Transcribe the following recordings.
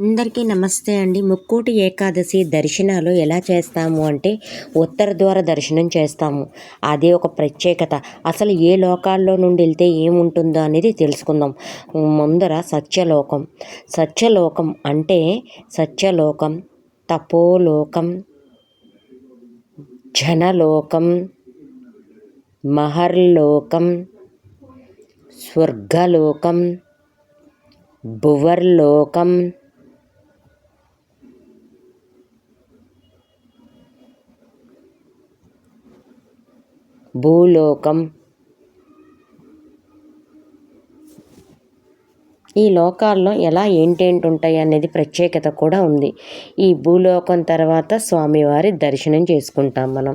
అందరికీ నమస్తే అండి. ముక్కోటి ఏకాదశి దర్శనాలు ఎలా చేస్తాము అంటే ఉత్తర ద్వార దర్శనం చేస్తాము. అదే ఒక ప్రత్యేకత. అసలు ఏ లోకాల్లో నుండి వెళ్తే ఏముంటుందో అనేది తెలుసుకుందాం. ముందర సత్యలోకం. సత్యలోకం అంటే సత్యలోకం తపోలోకం జనలోకం మహర్లోకం స్వర్గలోకం భువర్లోకం భూలోకం. ఈ లోకాల్లో ఎలా ఏంటేంటి ఉంటాయి అనేది ప్రత్యేకత కూడా ఉంది. ఈ భూలోకం తర్వాత స్వామివారి దర్శనం చేసుకుంటాం మనం.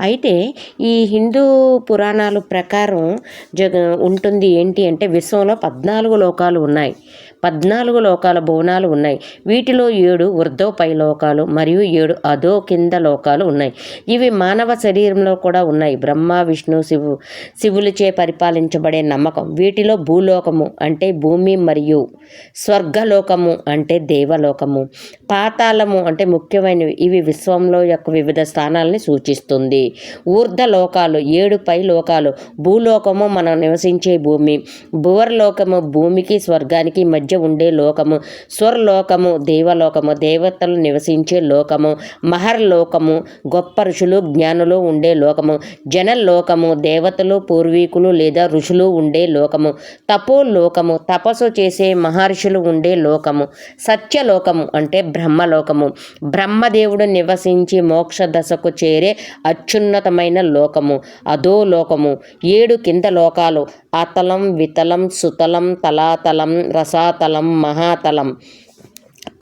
అయితే ఈ హిందూ పురాణాలు ప్రకారం జగ ఉంటుంది ఏంటి అంటే విశ్వంలో పద్నాలుగు లోకాలు ఉన్నాయి. పద్నాలుగు లోకాల భువనాలు ఉన్నాయి. వీటిలో ఏడు వృద్ధోపై లోకాలు మరియు ఏడు అధో కింద లోకాలు ఉన్నాయి. ఇవి మానవ శరీరంలో కూడా ఉన్నాయి. బ్రహ్మ విష్ణు శివు శివులచే పరిపాలించబడే నమ్మకం. వీటిలో భూలోకము అంటే భూమి మరియు స్వర్గలోకము అంటే దేవలోకము. పాతాళము అంటే ముఖ్యమైనవి. ఇవి విశ్వంలో యొక్క వివిధ స్థానాలని సూచిస్తుంది. ఊర్ధ లోకాలు ఏడు పై లోకాలు. భూలోకము మనం నివసించే భూమి. భువర్లోకము భూమికి స్వర్గానికి మధ్య ఉండే లోకము స్వర్లోకము దేవలోకము దేవతలు నివసించే లోకము మహర్లోకము గొప్ప ఋషులు జ్ఞానులు ఉండే లోకము జనలోకము దేవతలు పూర్వీకులు లేదా ఋషులు ఉండే లోకము తపోలోకము తపస్సు చేసే మహర్షులు ఉండే లోకము సత్యలోకము అంటే బ్రహ్మలోకము. బ్రహ్మదేవుడు నివసించి మోక్ష దశకు చేరే అత్యున్నతమైన లోకము అదో లోకము ఏడు కింద లోకాలు అతలం వితలం సుతలం తలాతలం రసాతలం మహాతలం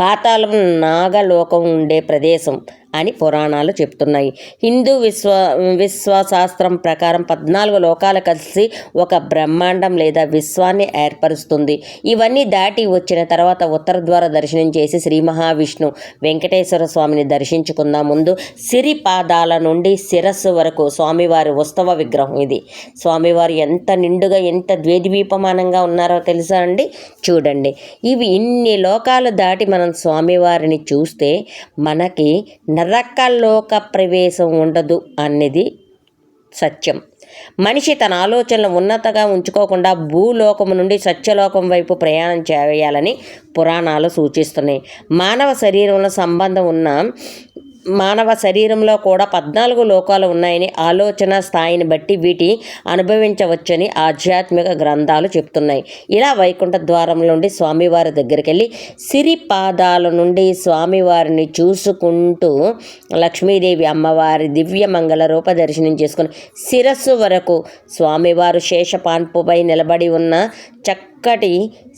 పాతాళం నాగలోకం ఉండే ప్రదేశం. అని పురాణాలు చెప్తున్నాయి. హిందూ విశ్వ విశ్వశాస్త్రం ప్రకారం పద్నాలుగు లోకాలు కలిసి ఒక బ్రహ్మాండం లేదా విశ్వాన్ని ఏర్పరుస్తుంది. ఇవన్నీ దాటి వచ్చిన తర్వాత ఉత్తర ద్వార దర్శనం చేసి శ్రీ మహావిష్ణు వెంకటేశ్వర స్వామిని దర్శించుకుందాం ముందు సిరి పాదాల నుండి శిరస్సు వరకు స్వామివారి ఉత్సవ విగ్రహం ఇది. స్వామివారు ఎంత నిండుగా ఎంత ద్వేదివీపమానంగా ఉన్నారో తెలుసా అండి? చూడండి. ఇవి ఇన్ని లోకాలు దాటి మనం స్వామివారిని చూస్తే మనకి నరకలోక ప్రవేశం ఉండదు అనేది సత్యం. మనిషి తన ఆలోచనలు ఉన్నతగా ఉంచుకోకుండా భూలోకము నుండి సత్యలోకం వైపు ప్రయాణం చేయాలని పురాణాలు సూచిస్తున్నాయి. మానవ శరీరంలో సంబంధం ఉన్న మానవ శరీరంలో కూడా పద్నాలుగు లోకాలు ఉన్నాయని ఆలోచన స్థాయిని బట్టి వీటి అనుభవించవచ్చని ఆధ్యాత్మిక గ్రంథాలు చెప్తున్నాయి. ఇలా వైకుంఠ ద్వారం నుండి స్వామివారి దగ్గరికి వెళ్ళి సిరి పాదాల నుండి స్వామివారిని చూసుకుంటూ లక్ష్మీదేవి అమ్మవారి దివ్య మంగళ రూప దర్శనం చేసుకుని శిరస్సు వరకు స్వామివారు శేషపాన్పుపై నిలబడి ఉన్న చక్క చక్కటి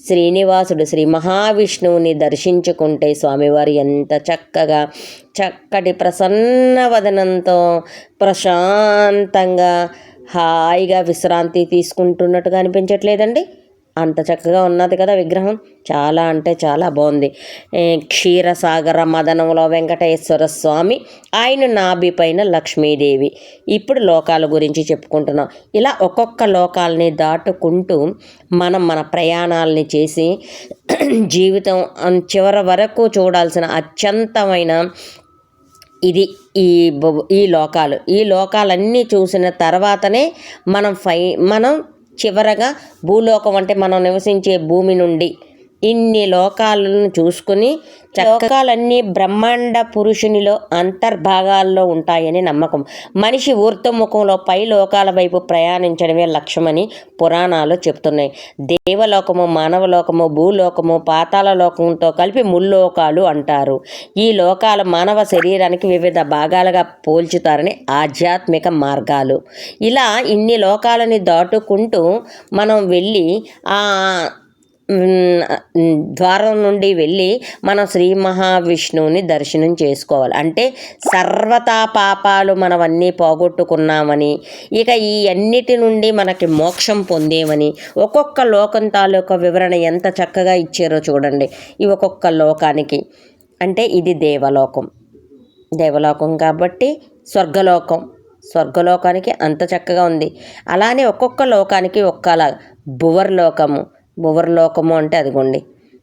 శ్రీనివాసుడు శ్రీ మహావిష్ణువుని దర్శించుకుంటే స్వామివారు ఎంత చక్కగా చక్కటి ప్రసన్న వదనంతో ప్రశాంతంగా హాయిగా విశ్రాంతి తీసుకుంటున్నట్టుగా అనిపించట్లేదండి? అంత చక్కగా ఉన్నది కదా విగ్రహం. చాలా అంటే చాలా బాగుంది. క్షీరసాగర మదనంలో వెంకటేశ్వర స్వామి ఆయన నాభి పైన లక్ష్మీదేవి. ఇప్పుడు లోకాల గురించి చెప్పుకుంటున్నాం. ఇలా ఒక్కొక్క లోకాలని దాటుకుంటూ మనం మన ప్రయాణాలని చేసి జీవితం చివరి వరకు చూడాల్సిన అత్యంతమైన ఇది ఈ ఈ లోకాలు. ఈ లోకాలన్నీ చూసిన తర్వాతనే మనం ఫై మనం చివరగా భూలోకం అంటే మనం నివసించే భూమి నుండి ఇన్ని లోకాలను చూసుకుని చక్కాలన్నీ బ్రహ్మాండ పురుషునిలో అంతర్భాగాల్లో ఉంటాయని నమ్మకం. మనిషి ఊర్ధముఖంలో పై లోకాల వైపు ప్రయాణించడమే లక్ష్యమని పురాణాలు చెప్తున్నాయి దేవలోకము మానవలోకము భూలోకము పాతాల లోకంతో కలిపి ముల్లోకాలు అంటారు. ఈ లోకాలు మానవ శరీరానికి వివిధ భాగాలుగా పోల్చుతారని ఆధ్యాత్మిక మార్గాలు. ఇలా ఇన్ని లోకాలని దాటుకుంటూ మనం వెళ్ళి ఆ ద్వారం నుండి వెళ్ళి మనం శ్రీ మహావిష్ణువుని దర్శనం చేసుకోవాలి. అంటే సర్వతా పాపాలు మనవన్నీ పోగొట్టుకున్నామని ఇక ఈ అన్నిటి నుండి మనకి మోక్షం పొందేమని ఒక్కొక్క లోకం తాలూకా వివరణ ఎంత చక్కగా ఇచ్చారో చూడండి. ఈ ఒక్కొక్క లోకానికి. అంటే ఇది దేవలోకం. దేవలోకం కాబట్టి స్వర్గలోకం. స్వర్గలోకానికి అంత చక్కగా ఉంది. అలానే ఒక్కొక్క లోకానికి ఒక్కలా భువర్లోకము. భువర్లోకము అంటే అదిగోండి.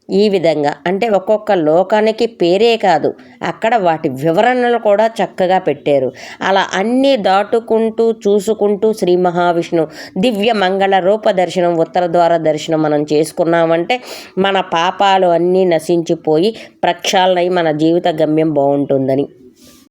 ఈ విధంగా అంటే ఒక్కొక్క లోకానికి పేరే కాదు. అక్కడ వాటి వివరణలు కూడా చక్కగా పెట్టారు. అలా అన్నీ దాటుకుంటూ చూసుకుంటూ శ్రీ మహావిష్ణు దివ్య మంగళ రూప దర్శనం ఉత్తర ద్వార దర్శనం మనం చేసుకున్నామంటే మన పాపాలు అన్నీ నశించిపోయి ప్రక్షాళనై మన జీవిత గమ్యం బాగుంటుందని.